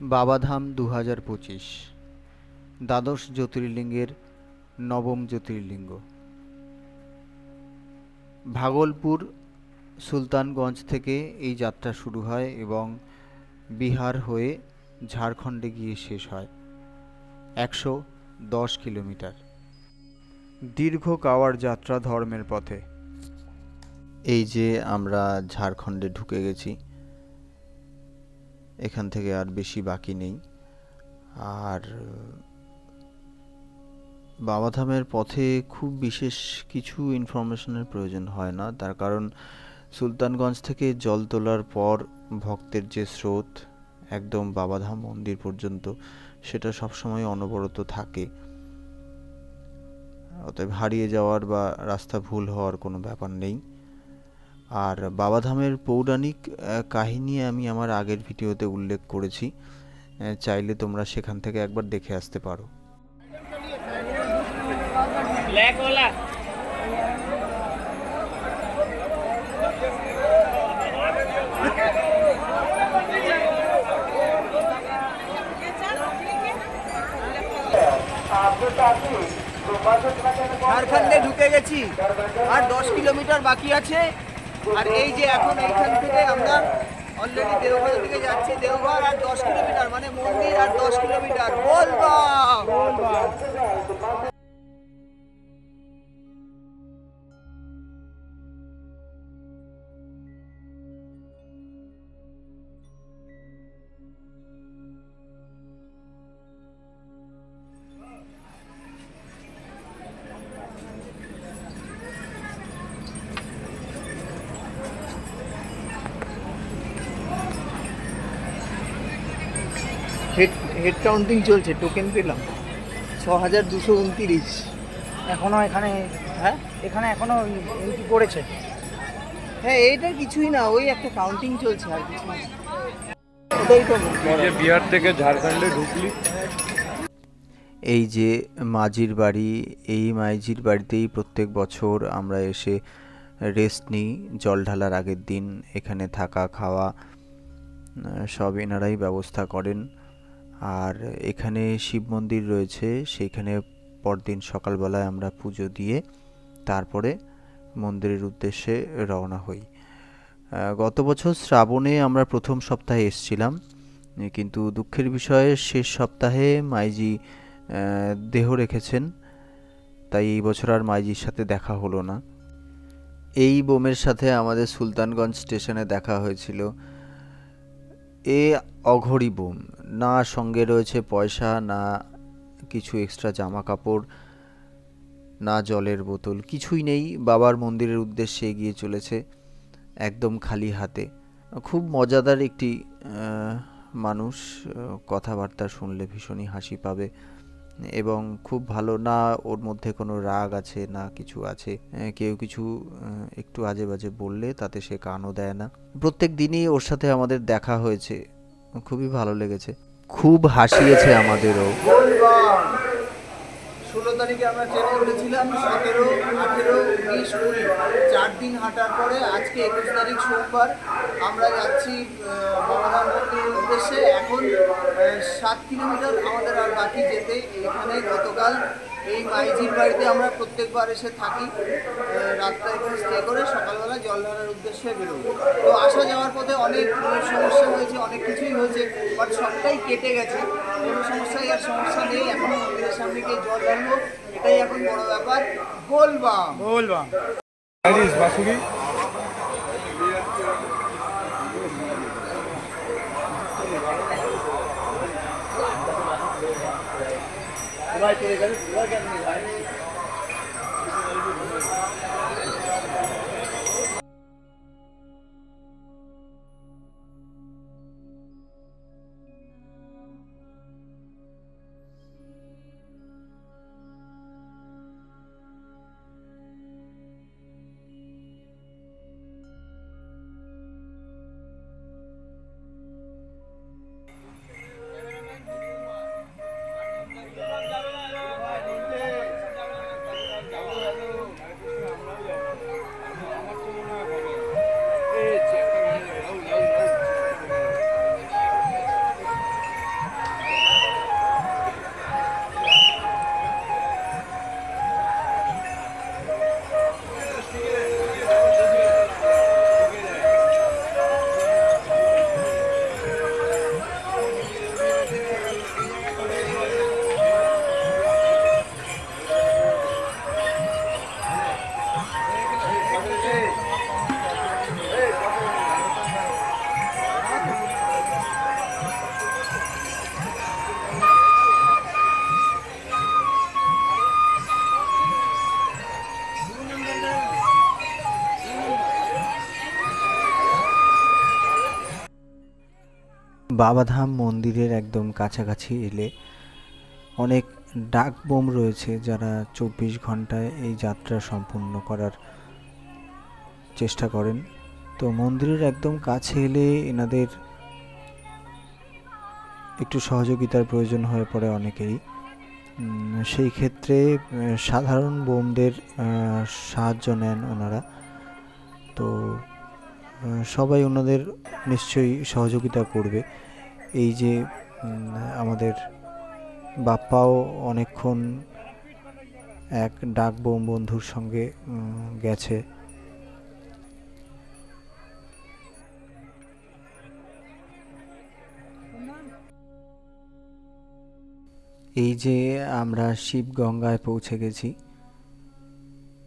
বাবাধাম দু হাজার পঁচিশ, দ্বাদশ জ্যোতির্লিঙ্গের নবম জ্যোতির্লিঙ্গ। ভাগলপুর সুলতানগঞ্জ থেকে এই যাত্রা শুরু হয় এবং বিহার হয়ে ঝাড়খণ্ডে গিয়ে শেষ হয়, একশো দশ কিলোমিটার। দীর্ঘ কাওয়ার যাত্রা ধর্মের পথে। এই যে আমরা ঝাড়খণ্ডে ঢুকে গেছি এখান থেকে আর বেশি বাকি নেই। আর বাবাধামের পথে খুব বিশেষ কিছু ইনফরমেশনের প্রয়োজন হয় না। তার কারণ সুলতানগঞ্জ থেকে জল তোলার পর ভক্তের যে স্রোত, একদম বাবাধাম মন্দির পর্যন্ত, সেটা সবসময় অনবরত থাকে। অতএব হারিয়ে যাওয়ার বা রাস্তা ভুল হওয়ার কোনো ব্যাপার নেই। আর বাবাধামের পৌরাণিক কাহিনী আমি আমার আগের ভিডিওতে উল্লেখ করেছি। চাইলে তোমরা সেখান থেকে একবার দেখে আসতে পারো। ঝাড়খণ্ডে ঢুকে গেছি। আর দশ কিলোমিটার বাকি আছে। আর এই যে এখন এইখান থেকে আমরা অলরেডি দেওঘর দিকে যাচ্ছি। দেওঘর আর দশ কিলোমিটার মানে মন্দির আর দশ কিলোমিটার। বলবা। হেড কাউন্টিং চলছে টোকেন পেলাম। ছ হাজার দুশো উনতিরিশ। এখনও এখানে হ্যাঁ? এখানে এখনও এন্ট্রি পড়েছে হ্যাঁ এইটা কিছুই না ওই একটা কাউন্টিং চলছে আর কিছু না। ওটাই তো। বিহার থেকে ঝাড়খণ্ডে ঢুকলি। এই যে মাঝির বাড়ি এই মাইজির বাড়িতেই প্রত্যেক বছর আমরা এসে রেস্ট নিই জল ঢালার আগের দিন এখানে থাকা খাওয়া সব এনারাই ব্যবস্থা করেন। আর এখানে শিব মন্দির রয়েছে সেইখানে পরদিন সকালবেলায় আমরা পুজো দিয়ে তারপরে মন্দিরের উদ্দেশ্যে রওনা হই। গত বছর শ্রাবণে আমরা প্রথম সপ্তাহে এসছিলাম, কিন্তু দুঃখের বিষয়ে শেষ সপ্তাহে মাইজি দেহ রেখেছেন, তাই এই বছর আর মাইজির সাথে দেখা হলো না। এই বোমের সাথে আমাদের সুলতানগঞ্জ স্টেশনে দেখা হয়েছিল। এ অঘরী বোম। না সঙ্গে রয়েছে পয়সা, না কিছু এক্সট্রা জামা কাপড় না জলের বোতল, কিছুই নেই। বাবার মন্দিরের উদ্দেশ্যে এগিয়ে চলেছে একদম খালি হাতে। খুব মজাদার একটি মানুষ কথাবার্তা শুনলে ভীষণই হাসি পাবে। এবং খুব ভালো, না ওর মধ্যে কোনো রাগ আছে, না কিছু আছে। কেউ কিছু একটু আজে বাজে বললে তাতে সে কানও দেয় না। প্রত্যেক দিনই ওর সাথে আমাদের দেখা হয়েছে। খুবই ভালো লেগেছে। খুব হাসিয়েছে আমাদেরও। ষোলো তারিখে আমরা ট্রেনে উঠেছিলাম, সতেরো, আঠেরো, উনিশ, কুড়ি। চার দিন হাঁটার পরে আজকে একুশ তারিখ সোমবার। আমরা যাচ্ছি বাবাধাম উদ্দেশ্যে। এখন সাত কিলোমিটার আমাদের আর বাকি যেতে এখানে গতকাল এই মাইজির বাড়িতে আমরা প্রত্যেকবার এসে থাকি। রাতটা এখানে স্টে করে সকালবেলা জল ঢালার উদ্দেশ্যে বেরোবো। তো আসা যাওয়ার পথে অনেক সমস্যা হয়েছে অনেক কিছুই হয়েছে বাট সবটাই কেটে গেছে। কোনো সমস্যাই আর সমস্যা নেই। এখন মন্দিরের সামনে গিয়ে জল ঢালবো এটাই এখন বড় ব্যাপার। বলবাম। বলবাম। বাসুরি ভাই চলে বাবাধাম মন্দিরের একদম কাছাকাছি এলে অনেক ডাক বোম রয়েছে যারা চব্বিশ ঘন্টায় এই যাত্রা সম্পূর্ণ করার চেষ্টা করেন। তো মন্দিরের একদম কাছে এলে এনাদের একটু সহযোগিতার প্রয়োজন হয়ে পড়ে অনেকেরই সেই ক্ষেত্রে সাধারণ বোমদের সাহায্য নেন ওনারা। তো সবাই ওনাদের নিশ্চয়ই সহযোগিতা করবে। এই যে আমাদের বাপ্পাও অনেকক্ষণ এক ডাক বোম বন্ধুর সঙ্গে গেছে। এই যে, আমরা শিবগঙ্গায় পৌঁছে গেছি।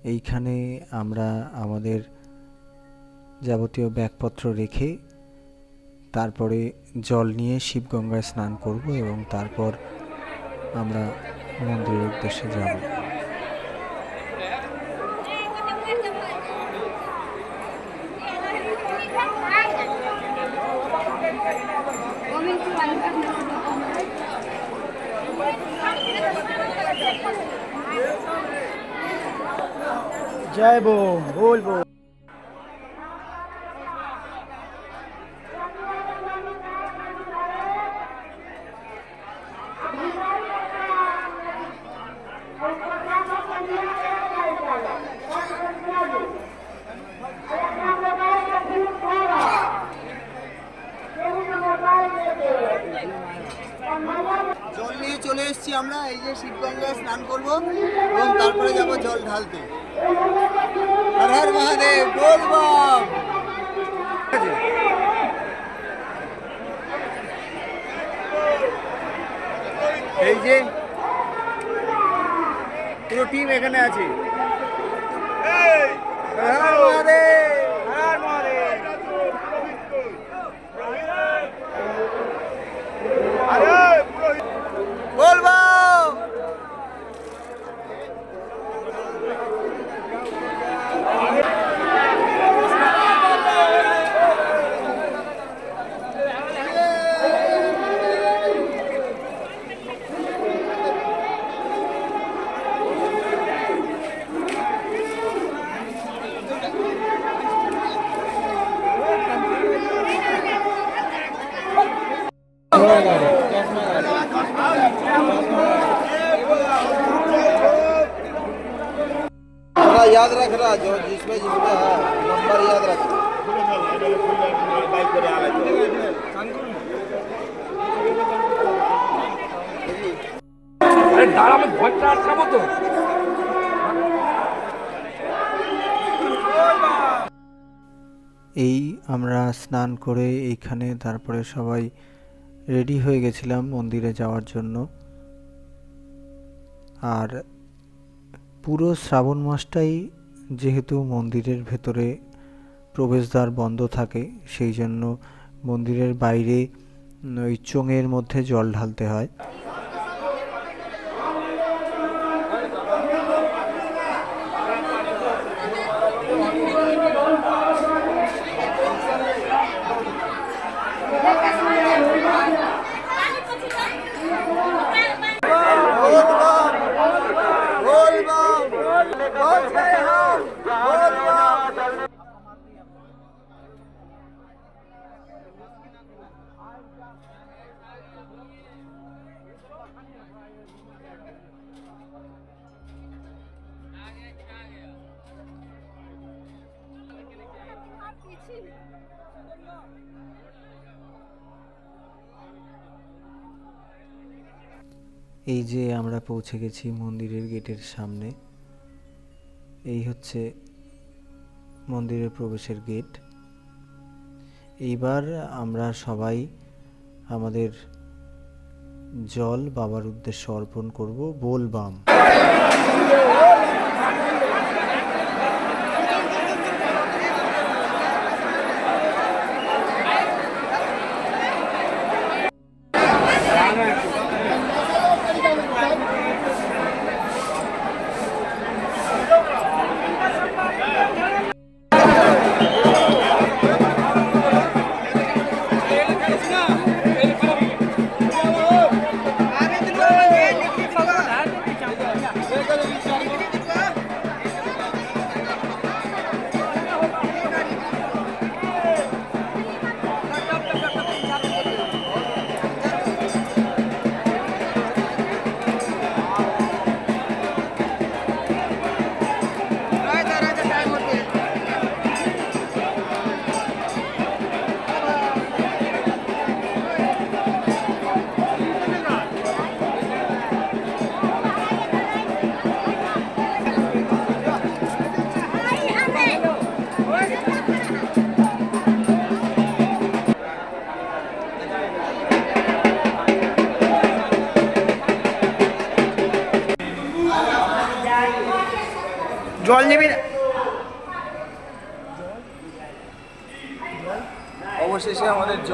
এইখানে আমরা আমাদের যাবতীয় ব্যাগপত্র রেখে তারপরে জল নিয়ে শিবগঙ্গায় স্নান করব এবং তারপর আমরা মন্দিরের উদ্দেশ্যে যাব। জয় বোম বল। জল নিয়ে চলে এসেছি আমরা, এই যে শিবগঙ্গায় স্নান করব এবং তারপরে যাব জল ঢালতে। মহাদেব এই যে পুরো টিম এখানে আছে। হর মহাদেব হর হর মহাদেব বলব थोड़ा याद रखना जो जिसमें जिसमें है नंबर याद रखना আরে দাঁড়া আমি ঘরটা আটকাবো তো এই আমরা স্নান করে এইখানে তারপরে সবাই রেডি হয়ে গেছিলাম মন্দিরে যাওয়ার জন্য আর পুরো শ্রাবণ মাসটাই যেহেতু মন্দিরের ভেতরে প্রবেশদ্বার বন্ধ থাকে, সেই জন্য মন্দিরের বাইরে ওই চোঙের মধ্যে জল ঢালতে হয় বল বম বল জয় হোক বল বম এই যে আমরা পৌঁছে গেছি মন্দিরের গেটের সামনে এই হচ্ছে মন্দিরের প্রবেশের গেট এইবার আমরা সবাই আমাদের জল বাবার উদ্দেশ্যে অর্পণ করব বোলবাম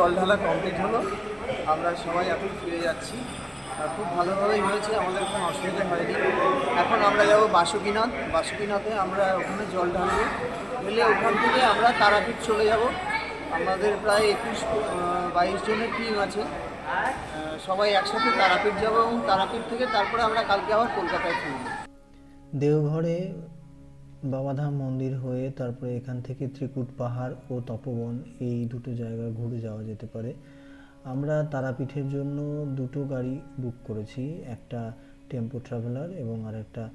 জল ঢালা কমপ্লিট হলো। আমরা সবাই এখন ফিরে যাচ্ছি। খুব ভালোভাবেই হয়েছে, আমাদের কোনো অসুবিধা হয়নি। এখন আমরা যাব বাসুকিনাথ। বাসুকিনাথে আমরা ওখানে জল ঢালবো। ঢেলে ওখান থেকে আমরা তারাপীঠ চলে যাব। আমাদের প্রায় একুশ বাইশ জনের টিম আছে। সবাই একসাথে তারাপীঠ যাব এবং তারাপীঠ থেকে তারপরে আমরা কালকে আবার কলকাতায় ফিরব। দেওঘরে বাবাধাম মন্দির হয়ে তারপরে এখান থেকে ত্রিকুট পাহাড় ও তপবন এই দুটো জায়গা ঘুরে যাওয়া যেতে পারে। আমরা তারাপীঠের জন্য দুটো গাড়ি বুক করেছি, একটা টেম্পো ট্রাভেলার এবং আর একটা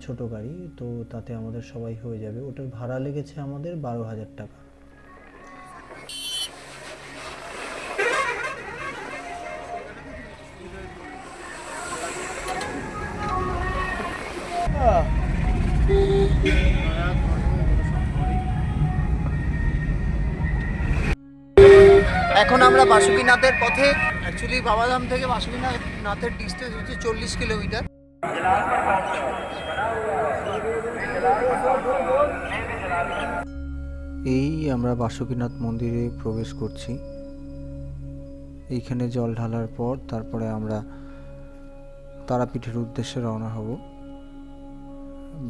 ছোটো গাড়ি। তো তাতে আমাদের সবাই হয়ে যাবে। ওটার ভাড়া লেগেছে আমাদের বারো হাজার টাকা। আমরা বাসুকিনাথের পথে অ্যাকচুয়ালি বাবাধাম থেকে বাসুকিনাথের ডিস্টেন্স হচ্ছে চল্লিশ কিলোমিটার। এই আমরা বাসুকীনাথ মন্দিরে প্রবেশ করছি। এইখানে জল ঢালার পর তারপরে আমরা তারাপীঠের উদ্দেশ্যে রওনা হব।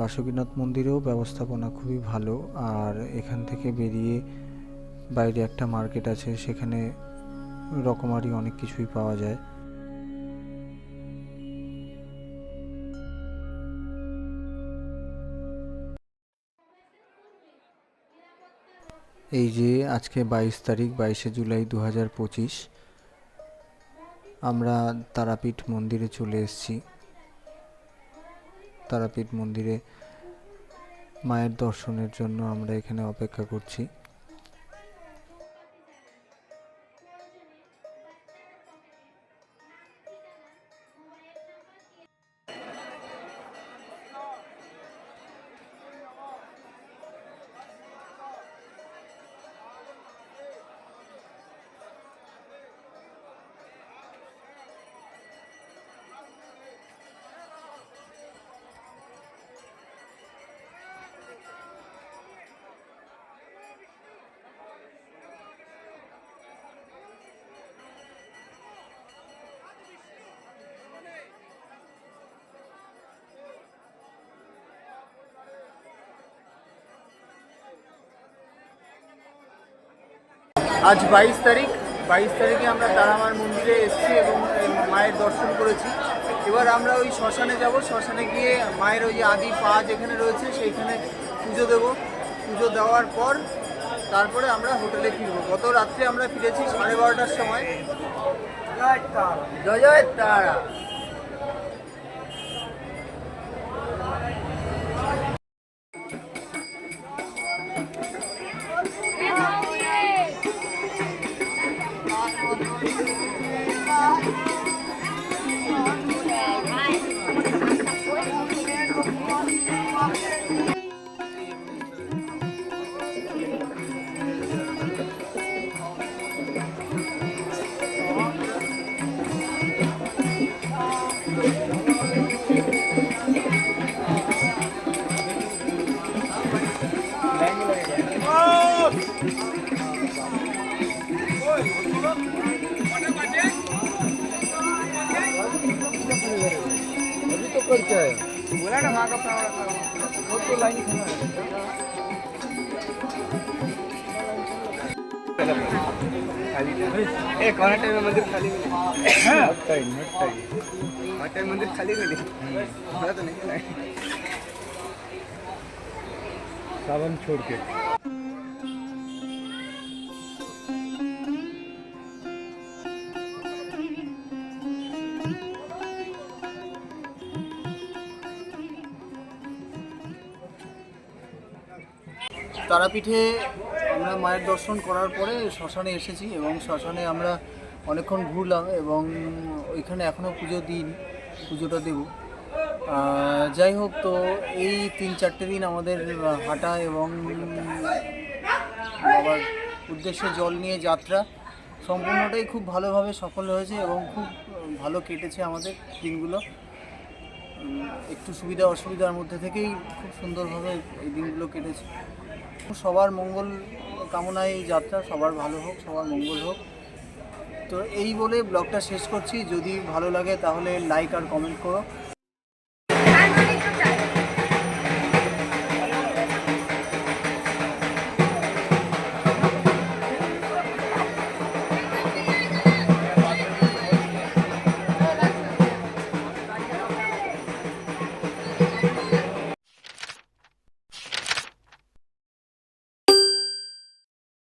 বাসুকীনাথ মন্দিরেও ব্যবস্থাপনা খুবই ভালো, আর এখান থেকে বেরিয়ে বাইরে একটা মার্কেট আছে, সেখানে রকমারি অনেক কিছুই পাওয়া যায়। এই যে আজকে বাইশ তারিখ, বাইশে জুলাই দু হাজার পঁচিশ, আমরা তারাপীঠ মন্দিরে চলে এসেছি। তারাপীঠ মন্দিরে মায়ের দর্শনের জন্য আমরা এখানে অপেক্ষা করছি। আজ বাইশ তারিখ। বাইশ তারিখে আমরা তারামার মন্দিরে এসেছি এবং মায়ের দর্শন করেছি। এবার আমরা ওই শ্মশানে যাব। শ্মশানে গিয়ে মায়ের ওই যে আদি পা যেখানে রয়েছে সেইখানে পুজো দেব। পুজো দেওয়ার পর তারপরে আমরা হোটেলে ফিরবো। গত রাত্রে আমরা ফিরেছি সাড়ে বারোটার সময়। জয় জয় তারা। बोला ना माँ का वो तो लाइन ए में मंदिर खाली मिले मट्टाई मट्टाई मट्टाई मंदिर खाली मिले मला तो नहीं सावन छोड़ के। তারাপীঠে আমরা মায়ের দর্শন করার পরে শ্মশানে এসেছি এবং শ্মশানে আমরা অনেকক্ষণ ঘুরলাম এবং ওইখানে এখনও পুজো দিন পুজোটা দেব। যাই হোক তো এই তিন চারটে দিন আমাদের হাঁটা এবং বাবার উদ্দেশ্যে জল নিয়ে যাত্রা সম্পূর্ণটাই খুব ভালোভাবে সফল হয়েছে এবং খুব ভালো কেটেছে আমাদের দিনগুলো। একটু সুবিধা অসুবিধার মধ্যে থেকেই খুব সুন্দরভাবে এই দিনগুলো কেটেছে। সবার মঙ্গল কামনায় এই যাত্রা, সবার ভালো হোক, সবার মঙ্গল হোক। তো এই বলে ব্লগটা শেষ করছি। যদি ভালো লাগে তাহলে লাইক আর কমেন্ট করো।